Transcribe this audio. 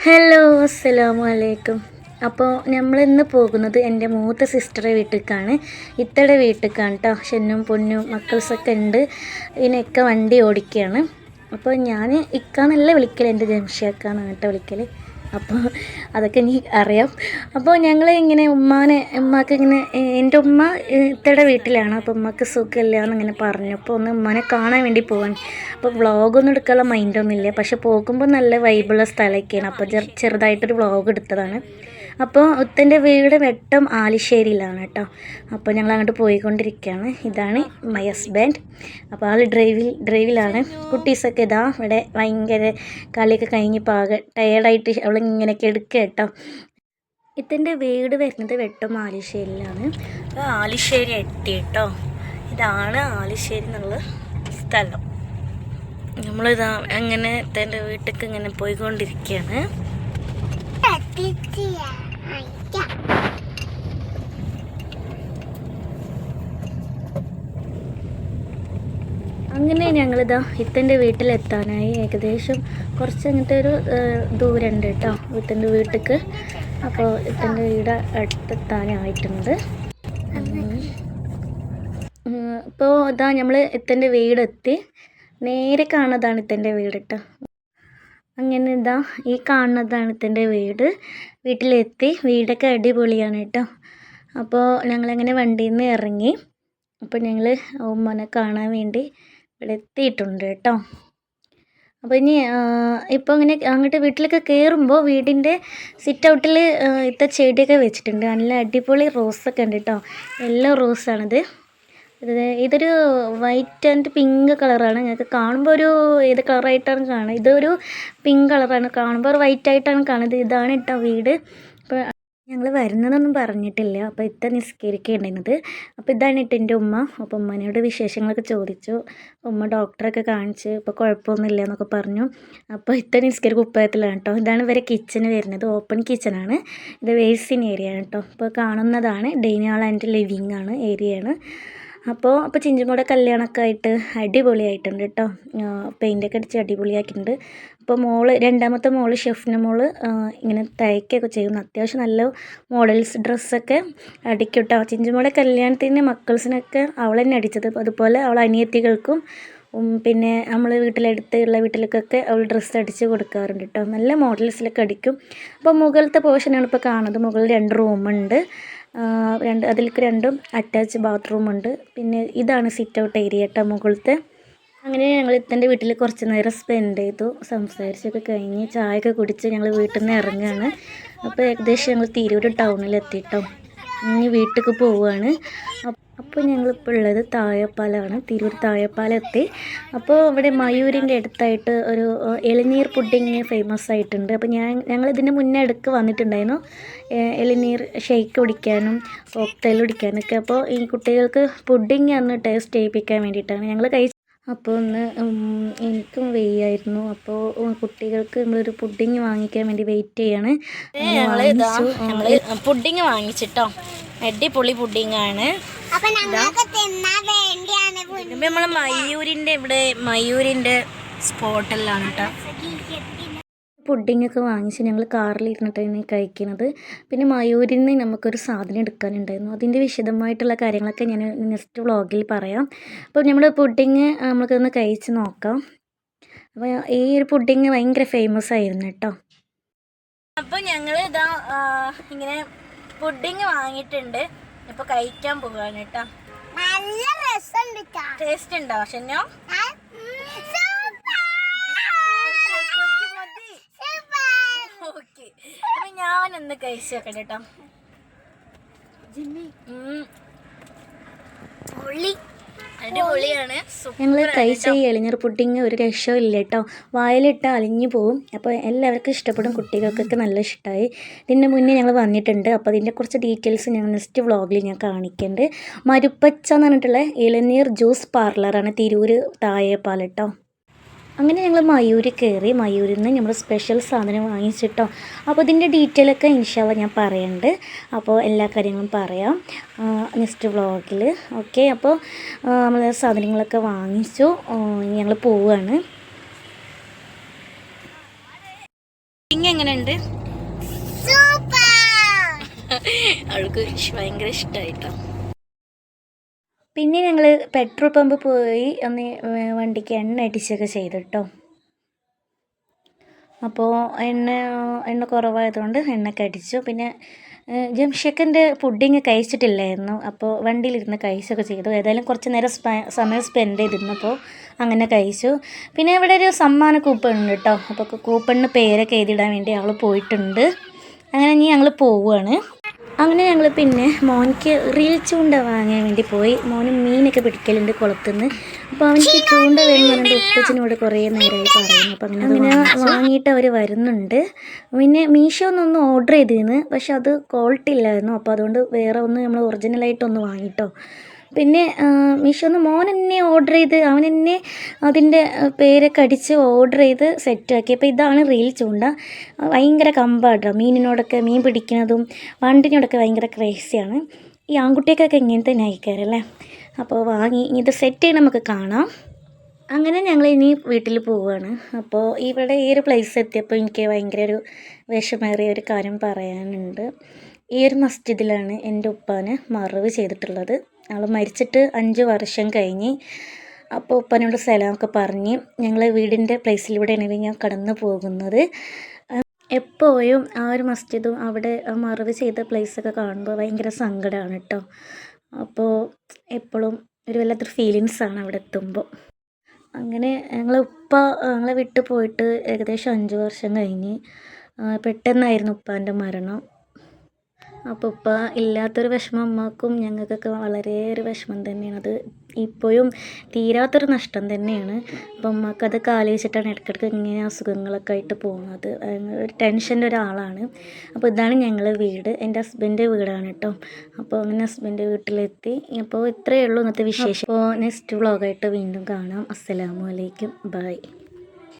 Hello അസ്സലാമു അലൈക്കും അപ്പോൾ നമ്മൾ ഇന്ന് പോകുന്നത് എന്റെ മൂത്ത സിസ്റ്ററെ വീട്ടിലേക്കാണ് ഇത്തടെ വീട്ടിലേക്കാണ് കേട്ടോ ഷെന്നും പൊന്നും മക്കൾസൊക്കെ ഉണ്ട്. ഇതിനൊക്കെ വണ്ടി ഓടിക്കുകയാണ് അപ്പോൾ ഞാൻ ഇക്കാന്നല്ല വിളിക്കൽ എന്റെ ജംഷിയാക്കാണ് കേട്ടോ വിളിക്കൽ അപ്പോൾ അതൊക്കെ എനിക്ക് അറിയാം. അപ്പോൾ ഞങ്ങൾ ഇങ്ങനെ ഉമ്മാനെ ഉമ്മാക്ക് ഇങ്ങനെ എന്റെ ഉമ്മ ഇത്തയുടെ വീട്ടിലാണ്. അപ്പോൾ ഉമ്മക്ക് സുഖമില്ല എന്നിങ്ങനെ പറഞ്ഞു. അപ്പോൾ ഒന്ന് ഉമ്മാനെ കാണാൻ വേണ്ടി പോവാൻ അപ്പോൾ വ്ളോഗൊന്നും എടുക്കാനുള്ള മൈൻഡൊന്നുമില്ല പക്ഷെ പോകുമ്പോൾ നല്ല വൈബുള്ള സ്ഥലമൊക്കെയാണ്. അപ്പോൾ ചെറു ചെറുതായിട്ടൊരു വ്ളോഗ് എടുത്തതാണ്. അപ്പോൾ ഉത്തന്റെ വീട് വെട്ടം ആലിശ്ശേരിയിലാണ് കേട്ടോ. അപ്പോൾ ഞങ്ങൾ അങ്ങോട്ട് പോയിക്കൊണ്ടിരിക്കുകയാണ്. ഇതാണ് മൈ ഹസ്ബൻഡ് അപ്പോൾ ആൾ ഡ്രൈവിൽ ഡ്രൈവിലാണ് കുട്ടീസൊക്കെ ഇതാ ഇവിടെ ഭയങ്കര കളിയൊക്കെ കഴിഞ്ഞ് പാക ടയേർഡായിട്ട് അവളിങ്ങനെ എടുക്കുക കേട്ടോ. ഇത്തന്റെ വീട് വരുന്നത് വെട്ടം ആലിശ്ശേരിയിലാണ്. ആലിശ്ശേരി എത്തി കേട്ടോ. ഇതാണ് ആലിശ്ശേരി എന്നുള്ള സ്ഥലം. നമ്മളിതാ അങ്ങനെ തന്റെ വീട്ടിലേക്ക് ഇങ്ങനെ പോയിക്കൊണ്ടിരിക്കുകയാണ്. അങ്ങനെ ഞങ്ങളിതാ ഇത്തന്റെ വീട്ടിലെത്താനായി ഏകദേശം കുറച്ച് അങ്ങനത്തെ ഒരു ദൂരമുണ്ട് കേട്ടോ ഇത്തന്റെ വീട്ടിലേക്ക് അപ്പോൾ ഇത്തന്റെ വീട് അടുത്തെത്താനായിട്ടുണ്ട്. ഇപ്പോൾ ഇതാ നമ്മൾ ഇത്തന്റെ വീടെത്തി. നേരെ കാണുന്നതാണ് ഇത്തന്റെ വീട് കേട്ടോ. അങ്ങനെ ഇതാ ഈ കാണുന്നതാണ് ഇത്തന്റെ വീട്. വീട്ടിലെത്തി. വീടൊക്കെ അടിപൊളിയാണ് കേട്ടോ. അപ്പോൾ ഞങ്ങളങ്ങനെ വണ്ടിയിൽ നിന്ന് ഇറങ്ങി. അപ്പോൾ ഞങ്ങൾ ഉമ്മനെ കാണാൻ വേണ്ടി ഇവിടെ എത്തിയിട്ടുണ്ട് കേട്ടോ. അപ്പോൾ ഇനി ഇപ്പോൾ ഇങ്ങനെ അങ്ങോട്ട് വീട്ടിലൊക്കെ കയറുമ്പോൾ വീടിന്റെ സിറ്റ് ഔട്ടിൽ ഇത്ത ചെടിയൊക്കെ വെച്ചിട്ടുണ്ട്. നല്ല അടിപൊളി റോസൊക്കെ ഉണ്ട് കേട്ടോ. യെല്ലോ റോസാണിത് ഇത് ഇതൊരു വൈറ്റ് ആൻഡ് പിങ്ക് കളറാണ് ഞങ്ങൾക്ക് കാണുമ്പോൾ ഒരു ഏത് കളറായിട്ടാണ് കാണുന്നത്? ഇതൊരു പിങ്ക് കളറാണ് കാണുമ്പോൾ ഒരു വൈറ്റ് ആയിട്ടാണ് കാണുന്നത്. ഇതാണ് കേട്ടോ വീട്. അപ്പോൾ ഞങ്ങൾ വരുന്നതൊന്നും പറഞ്ഞിട്ടില്ല. അപ്പോൾ ഇത്ത നിസ്കരിക്കേണ്ടിരുന്നത്. അപ്പോൾ ഇതാണ് ഇട്ട് എന്റെ ഉമ്മ. അപ്പോൾ ഉമ്മനോട് വിശേഷങ്ങളൊക്കെ ചോദിച്ചു. ഉമ്മ ഡോക്ടറൊക്കെ കാണിച്ച് ഇപ്പോൾ കുഴപ്പമൊന്നുമില്ല എന്നൊക്കെ പറഞ്ഞു. അപ്പോൾ ഇത്ത നിസ്കരി കുപ്പായത്തിലാണ് കേട്ടോ. ഇതാണ് ഇവരെ കിച്ചന് വരുന്നത്. ഓപ്പൺ കിച്ചണാണ് ഇത് വേസ്റ്റിൻ ഏരിയ ആണ് കേട്ടോ. ഇപ്പോൾ കാണുന്നതാണ്. ഡൈനിങ് ഹാൾ ആൻഡ് ലിവിങ് ആണ്. ഏരിയയാണ് അപ്പോൾ അപ്പോൾ ചിഞ്ചുമോടെ കല്യാണമൊക്കെ ആയിട്ട് അടിപൊളിയായിട്ടുണ്ട് കേട്ടോ പെയിന്റൊക്കെ അടിച്ച് അടിപൊളിയാക്കിയിട്ടുണ്ട്. അപ്പോൾ മോൾ രണ്ടാമത്തെ മോൾ ഷെഫിന്റെ മോൾ ഇങ്ങനെ തയ്ക്കുകയൊക്കെ ചെയ്യുന്നു. അത്യാവശ്യം നല്ല മോഡൽസ് ഡ്രസ്സൊക്കെ അടിക്കും കേട്ടോ ചിഞ്ചുമോടെ കല്യാണത്തിന് മക്കൾസിനൊക്കെ അവൾ തന്നെ അടിച്ചത് അതുപോലെ അവൾ അനിയത്തികൾക്കും പിന്നെ നമ്മൾ വീട്ടിലടുത്തുള്ള വീട്ടിലേക്കൊക്കെ അവൾ ഡ്രസ്സ് അടിച്ച് കൊടുക്കാറുണ്ട് കേട്ടോ നല്ല മോഡൽസിലൊക്കെ അടിക്കും. അപ്പോൾ മുകളിലത്തെ പോർഷനാണ് ഇപ്പോൾ കാണുന്നത്. മുകളിൽ രണ്ട് റൂമുണ്ട്. രണ്ട് അതിലേക്ക് രണ്ടും അറ്റാച്ച് ബാത്റൂം ഉണ്ട്. പിന്നെ ഇതാണ് സിറ്റ് ഔട്ട് ഏരിയ കേട്ടോ മുകളിലത്തെ അങ്ങനെ ഞങ്ങൾ ഇത്തന്റെ വീട്ടിൽ കുറച്ച് നേരം സ്പെൻഡ് ചെയ്തു. സംസാരിച്ചൊക്കെ കഴിഞ്ഞ് ചായയൊക്കെ കുടിച്ച് ഞങ്ങൾ വീട്ടിൽ നിന്ന് ഇറങ്ങുകയാണ് അപ്പോൾ ഏകദേശം ഞങ്ങൾ തിരൂർ ടൗണിലെത്തിയിട്ടോ ഇനി വീട്ടിലേക്ക് പോവുകയാണ് അപ്പോൾ ഞങ്ങളിപ്പോൾ ഉള്ളത് താഴെപ്പാലമാണ് തിരൂർ തായപ്പാലത്തെ അപ്പോൾ ഇവിടെ മയൂരിന്റെ അടുത്തായിട്ട് ഒരു എളിനീർ പുഡിങ് ഫേമസ് ആയിട്ടുണ്ട്. അപ്പോൾ ഞാൻ ഞങ്ങൾ ഇതിന്റെ മുന്നേ ഇടയ്ക്ക് വന്നിട്ടുണ്ടായിരുന്നു. എളിനീർ ഷെയ്ക്ക് കുടിക്കാനും കോക്ടെയിൽ കുടിക്കാനൊക്കെ. അപ്പോൾ ഈ കുട്ടികൾക്ക് പുഡിങ് അന്ന് ടേസ്റ്റ് ചെയ്യിപ്പിക്കാൻ വേണ്ടിയിട്ടാണ് ഞങ്ങൾ കഴിച്ച് അപ്പോൾ ഒന്ന് എനിക്കും വെയ്യായിരുന്നു. അപ്പോൾ കുട്ടികൾക്ക് നമ്മളൊരു പുഡിങ് വാങ്ങിക്കാൻ വേണ്ടി വെയിറ്റ് ചെയ്യാണ്. പുഡിങ് വാങ്ങിച്ചിട്ടോ. അടിപൊളി പുഡിങ് ആണ്. നമ്മൾ മയൂരിന്റെ ഇവിടെ മയൂരിന്റെ സ്പോട്ടെല്ലാം കേട്ടോ പുഡിംഗ് ഒക്കെ വാങ്ങിച്ച് ഞങ്ങൾ കാറിൽ ഇരുന്നിട്ടാണ് കഴിക്കുന്നത് പിന്നെ മയൂരിൽ നിന്ന് നമുക്കൊരു സാധനം എടുക്കാനുണ്ടായിരുന്നു. അതിന്റെ വിശദമായിട്ടുള്ള കാര്യങ്ങളൊക്കെ ഞാൻ നെക്സ്റ്റ് വ്ളോഗിൽ പറയാം. അപ്പോൾ നമ്മൾ പുഡിങ് നമുക്കൊന്ന് കഴിച്ച് നോക്കാം. അപ്പോൾ ഈ ഒരു പുഡിങ് ഭയങ്കര ഫേമസ് ആയിരുന്നു കേട്ടോ അപ്പോൾ ഞങ്ങൾ ഇതാ ഇങ്ങനെ പുഡിങ് വാങ്ങിയിട്ടുണ്ട്. ഇപ്പൊ കഴിക്കാൻ പോവാണ് കേട്ടോ. നല്ല രസമുണ്ട്. ടേസ്റ്റ് ഉണ്ടോ ഷെന്നോ. ഓക്കെ അപ്പൊ ഞാനൊന്ന് കഴിച്ചു നോക്കട്ടെ കേട്ടോ ഉം. ഞങ്ങൾ കഴിച്ച ഈ എളിഞ്ഞർ പുഡിങ് ഒരു രക്ഷയില്ല കേട്ടോ. വായിലിട്ട് അലിഞ്ഞു പോവും. അപ്പോൾ എല്ലാവർക്കും ഇഷ്ടപ്പെടും കുട്ടികൾക്കൊക്കെ നല്ല ഇഷ്ടമായി ഇതിന്റെ മുന്നേ ഞങ്ങൾ വന്നിട്ടുണ്ട്. അപ്പോൾ അതിന്റെ കുറച്ച് ഡീറ്റെയിൽസ് ഞങ്ങൾ നെക്സ്റ്റ് വ്ളോഗിൽ ഞാൻ കാണിക്കുന്നുണ്ട് മരുപ്പച്ച എന്ന് പറഞ്ഞിട്ടുള്ള ഇളനീർ ജ്യൂസ് പാർലറാണ് തിരൂർ തായേപ്പാലട്ടോ കേട്ടോ. അങ്ങനെ ഞങ്ങൾ മയൂരി കയറി മയൂരിൽ നിന്ന് നമ്മൾ സ്പെഷ്യൽ സാധനം വാങ്ങിച്ചിട്ടോ. അപ്പോൾ ഇതിന്റെ ഡീറ്റെയിൽ ഒക്കെ ഇൻഷാല്ല ഞാൻ പറയുന്നുണ്ട് അപ്പോൾ എല്ലാ കാര്യങ്ങളും പറയാം. നെക്സ്റ്റ് വ്ളോഗിൽ ഓക്കെ അപ്പോൾ നമ്മൾ സാധനങ്ങളൊക്കെ വാങ്ങിച്ചു. ഞങ്ങൾ പോവുകയാണ് എങ്ങനെയുണ്ട്? സൂപ്പർ അവൾക്ക് ഭയങ്കര ഇഷ്ടമായിട്ടോ പിന്നെ ഞങ്ങൾ പെട്രോൾ പമ്പ് പോയി ഒന്ന് വണ്ടിക്ക് എണ്ണ അടിച്ചൊക്കെ ചെയ്തു അപ്പോൾ എണ്ണ എണ്ണ കുറവായതുകൊണ്ട് എണ്ണയൊക്കെ അടിച്ചു. പിന്നെ ജംഷക്കന്റെ പുഡിങ് കഴിച്ചിട്ടില്ലായിരുന്നു. അപ്പോൾ വണ്ടിയിലിരുന്ന് കഴിച്ചൊക്കെ ചെയ്തു. ഏതായാലും കുറച്ച് നേരം സമയം സ്പെൻഡ് ചെയ്തിരുന്നപ്പോൾ അങ്ങനെ കഴിച്ചു. പിന്നെ ഇവിടെ ഒരു സമ്മാന കൂപ്പൺ ഉണ്ട് കേട്ടോ അപ്പോൾ കൂപ്പണിന് പേരൊക്കെ എഴുതിയിടാൻ വേണ്ടി അവൾ പോയിട്ടുണ്ട്. അങ്ങനെ ഇനി ഞങ്ങൾ പോവുകയാണ് അങ്ങനെ ഞങ്ങൾ പിന്നെ മോനിക്ക് റീൽ ചൂണ്ട വാങ്ങാൻ വേണ്ടി പോയി. മോന് മീനൊക്കെ പിടിക്കലുണ്ട് കുളത്തുനിന്ന് അപ്പോൾ അവനിക്ക് ചൂണ്ട വേണമെന്ന് പറഞ്ഞിട്ട് ഉപ്പച്ചനോട് കുറേ നേരമായി പറയുന്നു. അപ്പോൾ അങ്ങനെ അങ്ങനെ വാങ്ങിയിട്ട് അവർ വരുന്നുണ്ട്. പിന്നെ മീഷോ ഒന്നൊന്ന് ഓർഡർ ചെയ്തിരുന്നു പക്ഷെ അത് ക്വാളിറ്റി ഇല്ലായിരുന്നു. അപ്പോൾ അതുകൊണ്ട് വേറെ ഒന്ന് നമ്മൾ ഒറിജിനലായിട്ടൊന്ന് വാങ്ങിട്ടോ. പിന്നെ മീഷോന്ന് മോൻ എന്നെ ഓർഡർ ചെയ്ത് അവൻ എന്നെ അതിന്റെ പേരൊക്കെ അടിച്ച് ഓർഡർ ചെയ്ത് സെറ്റാക്കി അപ്പോൾ ഇതാണ് റീൽ ചൂണ്ട. ഭയങ്കര കമ്പാട്ടോ. മീനിനോടൊക്കെ മീൻ പിടിക്കുന്നതും വണ്ടിനോടൊക്കെ ഭയങ്കര ക്രേസിയാണ് ഈ ആൺകുട്ടിയൊക്കെ ഇങ്ങനത്തെ നയിക്കാറല്ലേ അപ്പോൾ വാങ്ങി ഇത് സെറ്റ് ചെയ്യണം നമുക്ക് കാണാം. അങ്ങനെ ഞങ്ങൾ ഇനി വീട്ടിൽ പോവുകയാണ് അപ്പോൾ ഇവിടെ ഈ ഒരു പ്ലേസ് എത്തിയപ്പോൾ എനിക്ക് ഭയങ്കര ഒരു വിഷമേറിയ ഒരു കാര്യം പറയാനുണ്ട്. ഈ ഒരു മസ്ജിദിലാണ് എന്റെ ഉപ്പാന് മറവ് ചെയ്തിട്ടുള്ളത്. ആൾ മരിച്ചിട്ട് അഞ്ച് വർഷം കഴിഞ്ഞ്. അപ്പോൾ ഉപ്പാനോട് സ്ഥലമൊക്കെ പറഞ്ഞ് ഞങ്ങൾ വീടിന്റെ പ്ലേസിലൂടെയാണ് ഞാൻ കടന്നു പോകുന്നത്. എപ്പോഴും ആ ഒരു മസ്ജിദും അവിടെ ആ മറവ് ചെയ്ത പ്ലേസൊക്കെ കാണുമ്പോൾ ഭയങ്കര സങ്കടമാണ് കേട്ടോ. അപ്പോൾ എപ്പോഴും ഒരു വല്ലാത്തൊരു ഫീലിങ്സാണ് അവിടെ എത്തുമ്പോൾ. അങ്ങനെ ഞങ്ങളെ ഉപ്പ ഞങ്ങളെ വിട്ടു പോയിട്ട് ഏകദേശം അഞ്ച് വർഷം കഴിഞ്ഞ്. പെട്ടെന്നായിരുന്നു ഉപ്പാന്റെ മരണം. അപ്പോൾ ഉപ്പ ഇല്ലാത്തൊരു വിഷമം അമ്മക്കും ഞങ്ങൾക്കൊക്കെ ഒരു വിഷമം തന്നെയാണ്. അത് ഇപ്പോഴും തീരാത്തൊരു നഷ്ടം തന്നെയാണ്. അപ്പം അമ്മയ്ക്ക് അതൊക്കെ വെച്ചിട്ടാണ് ഇടയ്ക്കിടയ്ക്ക് ഇങ്ങനെ അസുഖങ്ങളൊക്കെ ആയിട്ട് പോകുന്നത്. ഒരു ടെൻഷന്റെ ഒരാളാണ്. അപ്പോൾ ഇതാണ് ഞങ്ങളെ വീട്. എന്റെ ഹസ്ബൻഡ് വീടാണ് കേട്ടോ. അപ്പോൾ അങ്ങനെ ഹസ്ബൻഡ് വീട്ടിലെത്തി. അപ്പോൾ ഇത്രയേ ഉള്ളൂ ഇന്നത്തെ വിശേഷം. അപ്പോൾ നെക്സ്റ്റ് വ്ളോഗായിട്ട് വീണ്ടും കാണാം. അസ്സലാമു അലൈക്കും. ബൈ.